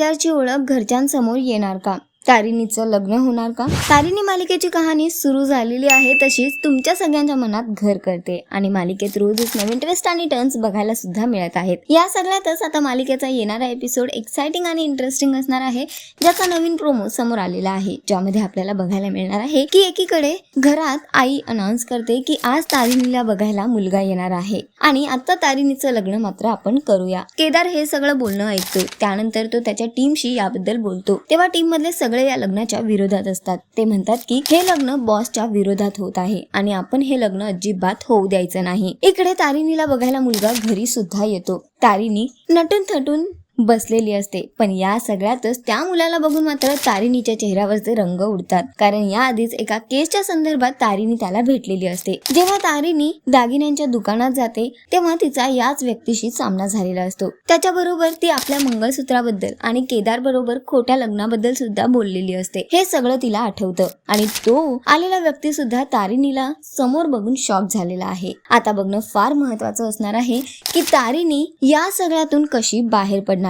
केदारची ओळख घरच्यांसमोर येणार का? तारिणीचं लग्न होणार का? तारिणी मालिकेची कहाणी सुरू झालेली आहे तशीच तुमच्या सगळ्यांच्या मनात घर करते आणि मालिकेत रोजच नवीन ट्विस्ट आणि टर्न्स बघायला सुद्धा मिळत आहेत. या सगळ्यातच आता मालिकेचा येणारा एपिसोड एक्साइटिंग आणि इंटरेस्टिंग असणार आहे ज्याचा नवीन प्रोमो समोर आलेला आहे ज्यामध्ये आपल्याला बघायला मिळणार आहे की एकीकडे घरात आई अनाऊन्स करते की आज तारिणीला बघायला मुलगा येणार आहे आणि आता तारिणीचं लग्न मात्र आपण करूया. केदार हे सगळं बोलणं ऐकतो त्यानंतर तो त्याच्या टीमशी याबद्दल बोलतो. तेव्हा टीम मधले सगळे या लग्नाच्या विरोधात असतात. ते म्हणतात की हे लग्न बॉसच्या विरोधात होत आहे आणि आपण हे लग्न अजिबात होऊ द्यायचं नाही. इकडे तारिणीला बघायला मुलगा घरी सुद्धा येतो. तारिणी नटून थटून बसलेली असते. पण या सगळ्यातच त्या मुलाला बघून मात्र तारिणीच्या चेहऱ्यावरचे रंग उडतात. कारण या आधीच एका केसच्या संदर्भात तारिणी त्याला भेटलेली असते. जेव्हा तारिणी दागिन्यांच्या दुकानात जाते तेव्हा तिचा याच व्यक्तीशी सामना झालेला असतो. त्याच्याबरोबर ती आपल्या मंगळसूत्राबद्दल आणि केदार बरोबर खोट्या लग्नाबद्दल सुद्धा बोललेली असते. हे सगळं तिला आठवतं. आणि तो आलेला व्यक्ती सुद्धा तारिणीला समोर बघून शॉक झालेला आहे. आता बघणं फार महत्वाचं असणार आहे की तारिणी या सगळ्यातून कशी बाहेर पडणार